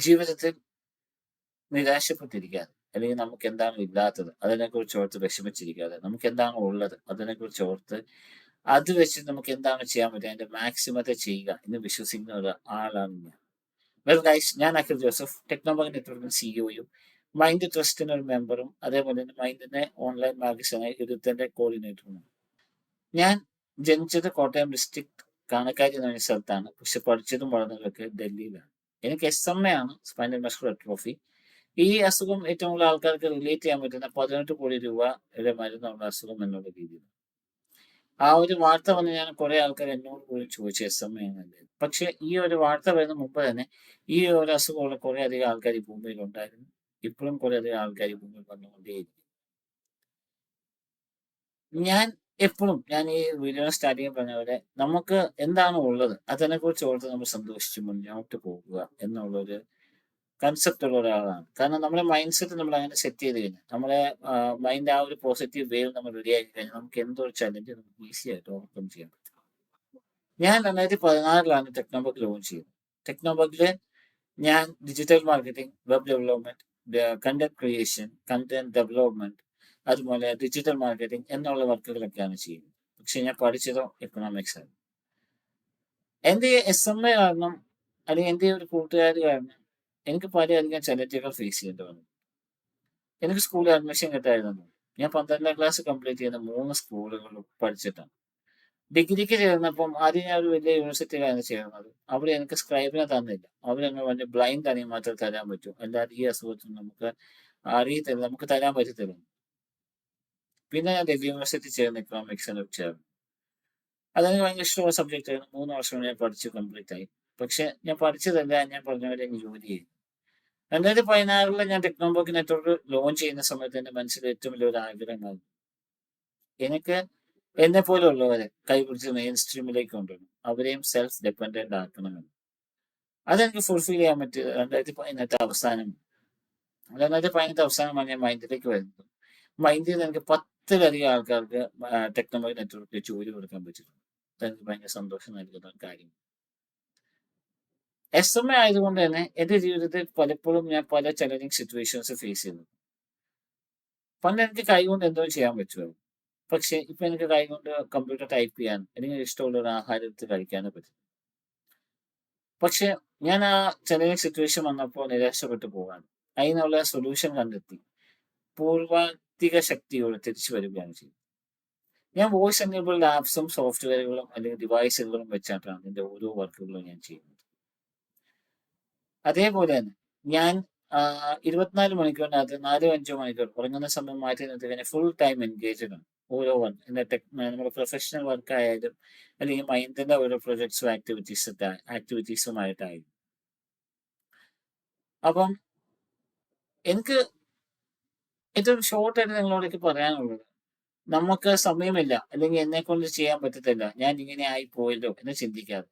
ജീവിതത്തിൽ നിരാശപ്പെട്ടിരിക്കാതെ അല്ലെങ്കിൽ നമുക്ക് എന്താണ് ഇല്ലാത്തത് അതിനെക്കുറിച്ച് ഓർത്ത് വിഷമിച്ചിരിക്കാതെ നമുക്ക് എന്താണ് ഉള്ളത് അതിനെക്കുറിച്ച് ഓർത്ത് അത് വെച്ച് നമുക്ക് എന്താണ് ചെയ്യാൻ പറ്റുക അതിന്റെ മാക്സിമത്തെ ചെയ്യുക എന്ന് വിശ്വസിക്കുന്ന ഒരു ആളാണ് ഞാൻ. വെൽ ഗൈസ് ഞാൻ അഖിൽ ജോസഫ് ടെക്നോബഗ് നെറ്റ്വർക്കിന് സിഇഒയും മൈൻഡ് ട്രസ്റ്റിന് ഒരു മെമ്പറും അതേപോലെ തന്നെ മൈൻഡിന്റെ ഓൺലൈൻ മാഗസിനായി ഇരുത്തിന്റെ കോർഡിനേറ്ററുമാണ് ഞാൻ ജനിച്ചത് കോട്ടയം ഡിസ്ട്രിക്ട് കാണക്കാരി എന്ന് സ്ഥലത്താണ് പക്ഷെ പഠിച്ചതും വളർന്നതൊക്കെ ഡൽഹിയിലാണ്. എനിക്ക് എസ് എം എ ആണ് സ്പൈനൽ മസ്കുലർ ട്രോഫി ഈ അസുഖം ഏറ്റവും കൂടുതൽ ആൾക്കാർക്ക് റിലേറ്റ് ചെയ്യാൻ പറ്റുന്ന പതിനെട്ട് കോടി രൂപയുടെ മരുന്നുള്ള അസുഖം എന്നുള്ള രീതിയിൽ. ആ ഒരു വാർത്ത വന്ന് ഞാൻ കുറെ ആൾക്കാർ എന്നോട് പോലും ചോദിച്ചു എസ് എം എ പക്ഷെ ഈ ഒരു വാർത്ത വരുന്ന മുമ്പ് തന്നെ ഈ ഒരു അസുഖമുള്ള കുറെ അധികം ആൾക്കാർ ഈ ഭൂമിയിൽ ഉണ്ടായിരുന്നു. ഇപ്പോഴും കുറെ അധികം ആൾക്കാർ ഈ ഭൂമിയിൽ വന്നുകൊണ്ടേയിരിക്കും ഞാൻ എപ്പോഴും ഞാൻ ഈ വീഡിയോ സ്റ്റാർട്ടിങ് പറഞ്ഞ പോലെ നമുക്ക് എന്താണ് ഉള്ളത്? അതിനെ കുറിച്ച് ഓർത്ത് നമ്മൾ സന്തോഷിച്ച് മുന്നോട്ട് പോകുക എന്നുള്ളൊരു കൺസെപ്റ്റ് ഉള്ള ഒരാളാണ്. കാരണം നമ്മുടെ മൈൻഡ് സെറ്റ് നമ്മൾ അങ്ങനെ സെറ്റ് ചെയ്ത് കഴിഞ്ഞാൽ നമ്മുടെ മൈൻഡ് ആ ഒരു പോസിറ്റീവ് വേവ് നമ്മൾ റെഡി ആക്കി കഴിഞ്ഞാൽ നമുക്ക് എന്തൊരു ചലഞ്ച് നമുക്ക് ഈസി ആയിട്ട് ഓവർകം ചെയ്യാൻ പറ്റും. ഞാൻ രണ്ടായിരത്തി പതിനാറിലാണ് ടെക്നോബക് ലോഞ്ച് ചെയ്തത്. ടെക്നോബക്കിൽ ഞാൻ digital marketing web development content creation content development അതുപോലെ ഡിജിറ്റൽ മാർക്കറ്റിംഗ് എന്നുള്ള വർക്കുകളൊക്കെയാണ് ചെയ്യുന്നത്. പക്ഷെ ഞാൻ പഠിച്ചതോ എക്കണോമിക്സ് ആണ്. എന്റെ എസ് എം എ കാരണം അല്ലെങ്കിൽ എന്റെ ഒരു കൂട്ടുകാർ കാരണം എനിക്ക് പലയധികം ചലഞ്ചുകൾ ഫേസ് ചെയ്യേണ്ടി വന്നു. എനിക്ക് സ്കൂളിൽ അഡ്മിഷൻ കിട്ടായിരുന്നു. ഞാൻ പന്ത്രണ്ടാം ക്ലാസ് കംപ്ലീറ്റ് ചെയ്യുന്ന മൂന്ന് സ്കൂളുകളും പഠിച്ചിട്ടാണ്. ഡിഗ്രിക്ക് ചേർന്നപ്പം ആദ്യം ഞാൻ ഒരു വലിയ യൂണിവേഴ്സിറ്റിയിലാണ് ചേർന്നത്. അവിടെ എനിക്ക് സ്ക്രൈബിനെ തന്നില്ല. അവരെന്നെ പറഞ്ഞ് ബ്ലൈൻഡ് ആണെങ്കിൽ മാത്രമേ തരാൻ പറ്റൂ. അല്ലാതെ ഈ അസുഖത്തിന് നമുക്ക് അറിയത്തില്ല നമുക്ക് തരാൻ പറ്റത്തില്ല. പിന്നെ ഞാൻ ഡൽഹി യൂണിവേഴ്സിറ്റി ചേർന്ന് ആണ് ചേർന്നു അതെനിക്ക് ഭയങ്കര ഇഷ്ടമുള്ള സബ്ജക്റ്റ് ആയിരുന്നു മൂന്ന് വർഷം ഞാൻ പഠിച്ചു കംപ്ലീറ്റ് ആയി പക്ഷെ ഞാൻ പഠിച്ചതല്ല ഞാൻ പറഞ്ഞ പോലെ ജോലി ചെയ്തു രണ്ടായിരത്തി പതിനാറിൽ ഞാൻ ടെക്നോബോക്ക് നെറ്റ്വർക്ക് ലോഞ്ച് ചെയ്യുന്ന സമയത്ത് എന്റെ മനസ്സിൽ ഏറ്റവും വലിയൊരു ആഗ്രഹമായിരുന്നു എനിക്ക് എന്നെ പോലെയുള്ളവരെ കൈപിടിച്ച് മെയിൻ സ്ട്രീമിലേക്ക് കൊണ്ടുവരണം അവരെയും സെൽഫ് ഡിപ്പെൻഡന്റ് ആക്കണമെന്ന് അതെനിക്ക് ഫുൾഫിൽ ചെയ്യാൻ പറ്റിയത് രണ്ടായിരത്തി പതിനെട്ട് അവസാനം രണ്ടായിരത്തി പതിനെട്ട് അവസാനമാണ് ഞാൻ മൈൻഡിലേക്ക് വരുന്നത് മൈൻഡിൽ നിന്ന് എനിക്ക് പത്തിലധികം ആൾക്കാർക്ക് ടെക്നോളജി നെറ്റ്വർക്കിൽ ജോലി കൊടുക്കാൻ പറ്റിയിട്ടുണ്ട്. അതെനിക്ക് ഭയങ്കര സന്തോഷം നൽകുന്ന കാര്യം. എസ് എം എ ആയതുകൊണ്ട് തന്നെ എന്റെ ജീവിതത്തിൽ പലപ്പോഴും ഞാൻ പല ചലഞ്ചിങ് സിറ്റുവേഷൻസ് ഫേസ് ചെയ്യുന്നു. പണ്ട് എനിക്ക് കൈകൊണ്ട് എന്തോ ചെയ്യാൻ പറ്റുമായിരുന്നു. പക്ഷെ ഇപ്പൊ എനിക്ക് കൈകൊണ്ട് കമ്പ്യൂട്ടർ ടൈപ്പ് ചെയ്യാൻ അല്ലെങ്കിൽ ഇഷ്ടമുള്ള ഒരു ആഹാരം എടുത്ത് കഴിക്കാനേ പറ്റും. പക്ഷെ ഞാൻ ആ ചലഞ്ചിങ് സിറ്റുവേഷൻ വന്നപ്പോൾ നിരാശപ്പെട്ടു പോകാൻ അതിനുള്ള സൊല്യൂഷൻ കണ്ടെത്തി. പൂർവാധിക ശക്തിയോടെ തിരിച്ചു വരികയാണ് ചെയ്യുന്നത്. ഞാൻ വോയിസ് എനേബിൾഡ് ആപ്സും സോഫ്റ്റ്വെയറുകളും അല്ലെങ്കിൽ ഡിവൈസുകളും വെച്ചിട്ടാണ് എന്റെ ഓരോ വർക്കുകളും ഞാൻ ചെയ്യുന്നത്. അതേപോലെ തന്നെ ഞാൻ ഇരുപത്തിനാല് മണിക്കൂറിനകത്ത് നാലോ അഞ്ചോ മണിക്കൂർ ഉറങ്ങുന്ന സമയം മാറ്റി നിർത്തി കഴിഞ്ഞാൽ ഫുൾ ടൈം എൻഗേജ്ഡ് ആണ്. ഓരോ വർക്ക് എന്റെ ടെക് നമ്മുടെ പ്രൊഫഷണൽ വർക്ക് ആയാലും അല്ലെങ്കിൽ മൈൻഡിന്റെ ഓരോ പ്രൊജക്ട്സും ആക്ടിവിറ്റീസ് ആക്ടിവിറ്റീസുമായിട്ടായാലും അപ്പം എനിക്ക് ഏറ്റവും ഷോർട്ടായിട്ട് നിങ്ങളോടൊക്കെ പറയാനുള്ളത്. നമുക്ക് സമയമില്ല. അല്ലെങ്കിൽ എന്നെ കൊണ്ട് ചെയ്യാൻ പറ്റത്തില്ല. ഞാൻ ഇങ്ങനെ ആയി പോയല്ലോ എന്ന് ചിന്തിക്കാതെ.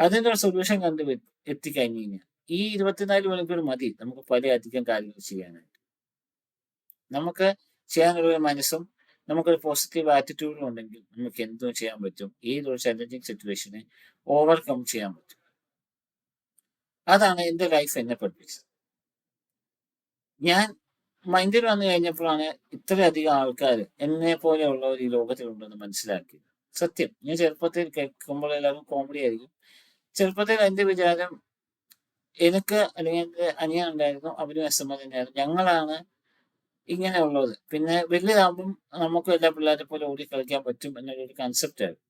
അതിന്റെ ഒരു സൊല്യൂഷൻ കണ്ട് എത്തിക്കഴിഞ്ഞു കഴിഞ്ഞാൽ ഈ ഇരുപത്തിനാല് മണിക്കൂർ മതി നമുക്ക് പല അധികം കാര്യങ്ങൾ ചെയ്യാനായിട്ട്. നമുക്ക് ചെയ്യാനുള്ള മനസ്സും നമുക്കൊരു പോസിറ്റീവ് ആറ്റിറ്റ്യൂഡും ഉണ്ടെങ്കിൽ നമുക്ക് എന്തും ചെയ്യാൻ പറ്റും. ഏതൊരു ചലഞ്ചിങ് സിറ്റുവേഷനെ ഓവർകം ചെയ്യാൻ പറ്റും. അതാണ് എന്റെ ലൈഫ് എന്നെ പഠിപ്പിച്ചത്. ഞാൻ മൈൻഡിൽ വന്നു കഴിഞ്ഞപ്പോഴാണ് ഇത്രയധികം ആൾക്കാർ എന്നെ പോലെയുള്ള ഒരു ലോകത്തിലുണ്ടെന്ന് മനസ്സിലാക്കി സത്യം. ഞാൻ ചെറുപ്പത്തിൽ കേൾക്കുമ്പോൾ എല്ലാവരും കോമഡി ആയിരിക്കും. ചെറുപ്പത്തിൽ എന്റെ വിചാരം എനിക്ക് അല്ലെങ്കിൽ എന്റെ അനിയൻ ഉണ്ടായിരുന്നു. അവരും എസ് എം എൽ ഞങ്ങളാണ് ഇങ്ങനെയുള്ളത് പിന്നെ വലിയതാകുമ്പം നമുക്ക് എല്ലാ പിള്ളേരെ പോലെ ഓടി കളിക്കാൻ പറ്റും എന്നുള്ളൊരു കൺസെപ്റ്റ് ആയിരുന്നു.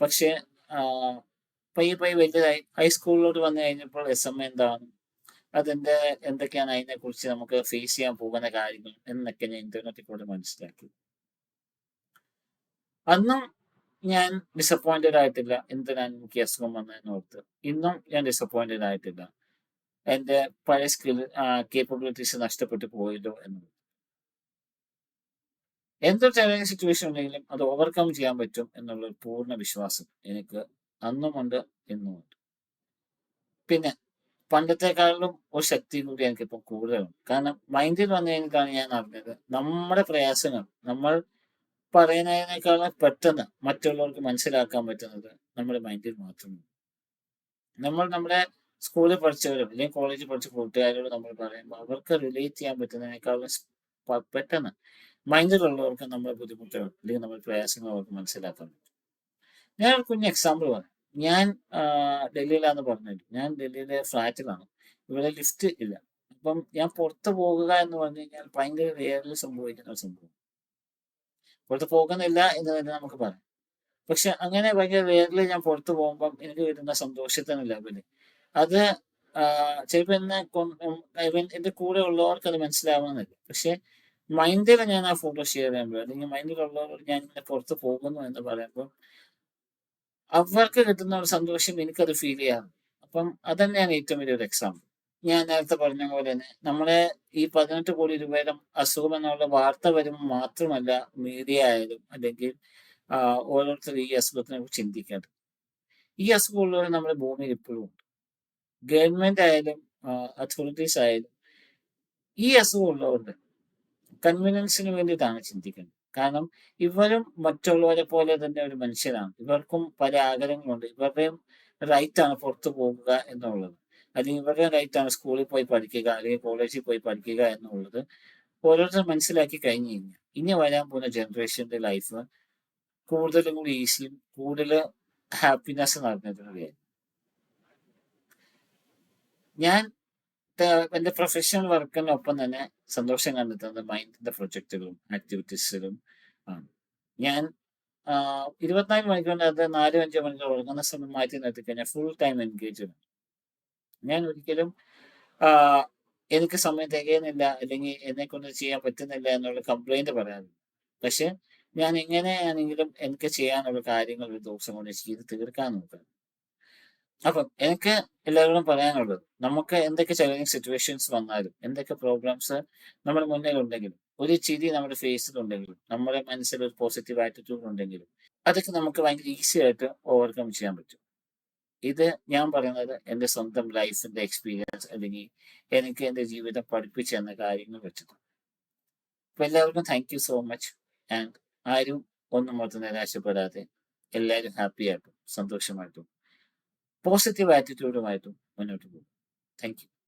പക്ഷേ പയ്യെ പയ്യെ വലുതായി. ഹൈസ്കൂളിലോട്ട് വന്നു കഴിഞ്ഞപ്പോൾ എസ് എം എന്താണ്? അതിന്റെ എന്തൊക്കെയാണ് അതിനെ കുറിച്ച് നമുക്ക് ഫേസ് ചെയ്യാൻ പോകുന്ന കാര്യങ്ങൾ എന്നൊക്കെ ഞാൻ ഇന്റർനെറ്റിൽ കൂടെ മനസ്സിലാക്കി. അന്നും ഞാൻ ഡിസപ്പോയിന്റഡ് ആയിട്ടില്ല. എന്തിനാണ് എനിക്ക് അസുഖം വന്നതെന്ന് ഓർത്ത്. ഇന്നും ഞാൻ ഡിസപ്പോയിന്റഡ് ആയിട്ടില്ല. എന്റെ പഴയ സ്കിൽ കേപ്പബിലിറ്റീസ് നഷ്ടപ്പെട്ടു പോയല്ലോ എന്നത് എന്തൊരു ചലഞ്ച് സിറ്റുവേഷൻ ഉണ്ടെങ്കിലും അത് ഓവർകം ചെയ്യാൻ പറ്റും എന്നുള്ള പൂർണ വിശ്വാസം എനിക്ക് അന്നുമുണ്ട് ഇന്നുമുണ്ട്. പിന്നെ പണ്ടത്തെക്കാളും ഒരു ശക്തി കൂടി എനിക്കിപ്പോൾ കൂടുതലുണ്ട്. കാരണം മൈൻഡിൽ വന്നു കഴിഞ്ഞിട്ടാണ് ഞാൻ അറിഞ്ഞത് നമ്മുടെ പ്രയാസങ്ങൾ നമ്മൾ പറയുന്നതിനേക്കാളും പെട്ടെന്ന് മറ്റുള്ളവർക്ക് മനസ്സിലാക്കാൻ പറ്റുന്നത് നമ്മുടെ മൈൻഡിൽ മാത്രമാണ്. നമ്മൾ നമ്മുടെ സ്കൂളിൽ പഠിച്ചവരും അല്ലെങ്കിൽ കോളേജിൽ പഠിച്ച കൂട്ടുകാരോട് നമ്മൾ പറയുമ്പോൾ അവർക്ക് റിലേറ്റ് ചെയ്യാൻ പറ്റുന്നതിനേക്കാളും പെട്ടെന്ന് മൈൻഡിലുള്ളവർക്ക് നമ്മുടെ ബുദ്ധിമുട്ടുകൾ അല്ലെങ്കിൽ നമ്മുടെ പ്രയാസങ്ങൾ അവർക്ക് മനസ്സിലാക്കാൻ പറ്റും. ഞാൻ കുഞ്ഞ് എക്സാമ്പിൾ പറയാം. ഞാൻ ഡൽഹിയിലാന്ന് പറഞ്ഞിട്ട് ഞാൻ ഡൽഹിയിലെ ഫ്ലാറ്റിലാണ്. ഇവിടെ ലിസ്റ്റ് ഇല്ല. അപ്പം ഞാൻ പുറത്ത് പോകുക എന്ന് പറഞ്ഞു കഴിഞ്ഞാൽ ഭയങ്കര റിയറിൽ സംഭവിക്കുന്ന ഒരു സംഭവം. പുറത്ത് പോകുന്നില്ല എന്ന് തന്നെ നമുക്ക് പറയാം. പക്ഷെ അങ്ങനെ ഭയങ്കര റിയറിൽ ഞാൻ പുറത്ത് പോകുമ്പം എനിക്ക് കിട്ടുന്ന സന്തോഷത്തിന് ലെവൽ അത് ചിലപ്പോൾ എന്നെ ഇവൻ കൂടെ ഉള്ളവർക്ക് അത് മനസ്സിലാവുന്നില്ല. പക്ഷെ മൈൻഡിൽ ഞാൻ ആ ഫോട്ടോ ഷെയർ ചെയ്യുമ്പോൾ അല്ലെങ്കിൽ മൈൻഡിലുള്ളവർ ഞാൻ ഇങ്ങനെ പുറത്ത് പോകുന്നു എന്ന് പറയുമ്പോൾ അവർക്ക് കിട്ടുന്ന ഒരു സന്തോഷം എനിക്കത് ഫീൽ ചെയ്യാറ് അപ്പം അതന്നെയാണ് ഏറ്റവും വലിയൊരു എക്സാമ്പിൾ ഞാൻ നേരത്തെ പറഞ്ഞ പോലെ തന്നെ നമ്മളെ ഈ പതിനെട്ട് കോടി രൂപയുടെ അസുഖം എന്നുള്ള വാർത്ത വരുമ്പോൾ മാത്രമല്ല മീഡിയ ആയാലും അല്ലെങ്കിൽ ഓരോരുത്തർ ഈ അസുഖത്തിനെ കുറിച്ച് ചിന്തിക്കേണ്ടത് ഈ അസുഖമുള്ളവർ നമ്മുടെ ഭൂമിയിൽ ഇപ്പോഴും ഉണ്ട്. ഗവൺമെന്റ് ആയാലും അതോറിറ്റീസ് ആയാലും ഈ അസുഖമുള്ളവരുടെ കൺവീനിയൻസിന് വേണ്ടിയിട്ടാണ് ചിന്തിക്കുന്നത്. കാരണം ഇവരും മറ്റുള്ളവരെ പോലെ തന്നെ ഒരു മനുഷ്യരാണ്. ഇവർക്കും പല ആഗ്രഹങ്ങളുണ്ട്. ഇവരുടെയും റൈറ്റാണ് പുറത്തു പോകുക എന്നുള്ളത്. അല്ലെങ്കിൽ ഇവരുടെ റൈറ്റ് ആണ് സ്കൂളിൽ പോയി പഠിക്കുക അല്ലെങ്കിൽ കോളേജിൽ പോയി പഠിക്കുക എന്നുള്ളത് ഓരോരുത്തർ മനസ്സിലാക്കി കഴിഞ്ഞു കഴിഞ്ഞാൽ ഇനി വരാൻ പോകുന്ന ജനറേഷന്റെ ലൈഫ് കൂടുതലും കൂടി ഈസിയും കൂടുതൽ ഹാപ്പിനെസ് നടന്നിട്ടുള്ള ഞാൻ എന്റെ പ്രൊഫഷണൽ വർക്കിനൊപ്പം തന്നെ സന്തോഷം കണ്ടെത്തുന്നത് മൈൻഡിന്റെ പ്രൊജക്റ്റുകളും ആക്ടിവിറ്റീസിലും ആണ്. ഞാൻ ഇരുപത്തിനാല് മണിക്കൂറിനകത്ത് നാലും അഞ്ചോ മണിക്കൂർ ഉറങ്ങുന്ന സമയം മാറ്റി നിർത്തി കഴിഞ്ഞാൽ ഫുൾ ടൈം എൻഗേജ് ഞാൻ ഒരിക്കലും എനിക്ക് സമയം തികയുന്നില്ല അല്ലെങ്കിൽ എന്നെ കൊണ്ട് ചെയ്യാൻ പറ്റുന്നില്ല എന്നുള്ള കംപ്ലൈന്റ് പറയാറില്ല. പക്ഷെ ഞാൻ എങ്ങനെയാണെങ്കിലും എനിക്ക് ചെയ്യാനുള്ള കാര്യങ്ങൾ ഒരു ദിവസം കൊണ്ട് ചെയ്ത് തീർക്കാൻ നോക്കാം. അപ്പം എനിക്ക് എല്ലാവരോടും പറയാനുള്ളത് നമുക്ക് എന്തൊക്കെ ചലഞ്ചിങ് സിറ്റുവേഷൻസ് വന്നാലും എന്തൊക്കെ പ്രോബ്ലംസ് നമ്മുടെ മുന്നിൽ ഉണ്ടെങ്കിലും ഒരു ചിരി നമ്മുടെ ഫേസിൽ ഉണ്ടെങ്കിലും നമ്മുടെ മനസ്സിൽ ഒരു പോസിറ്റീവ് ആറ്റിറ്റ്യൂഡ് ഉണ്ടെങ്കിലും അതൊക്കെ നമുക്ക് ഭയങ്കര ഈസി ആയിട്ട് ഓവർകം ചെയ്യാൻ പറ്റും. ഇത് ഞാൻ പറയുന്നത് എന്റെ സ്വന്തം ലൈഫിന്റെ എക്സ്പീരിയൻസ് അല്ലെങ്കിൽ എനിക്ക് എന്റെ ജീവിതം പഠിപ്പിച്ചു തന്ന കാര്യങ്ങൾ വെച്ചിട്ട് അപ്പൊ എല്ലാവർക്കും thank you so much and ആരും ഒന്നും മൊത്തം നിരാശപ്പെടാതെ എല്ലാവരും ഹാപ്പി ആയിട്ടും സന്തോഷമായിട്ടും പോസിറ്റീവ് ആറ്റിറ്റ്യൂഡുമായിട്ടും മുന്നോട്ട് പോകും. താങ്ക്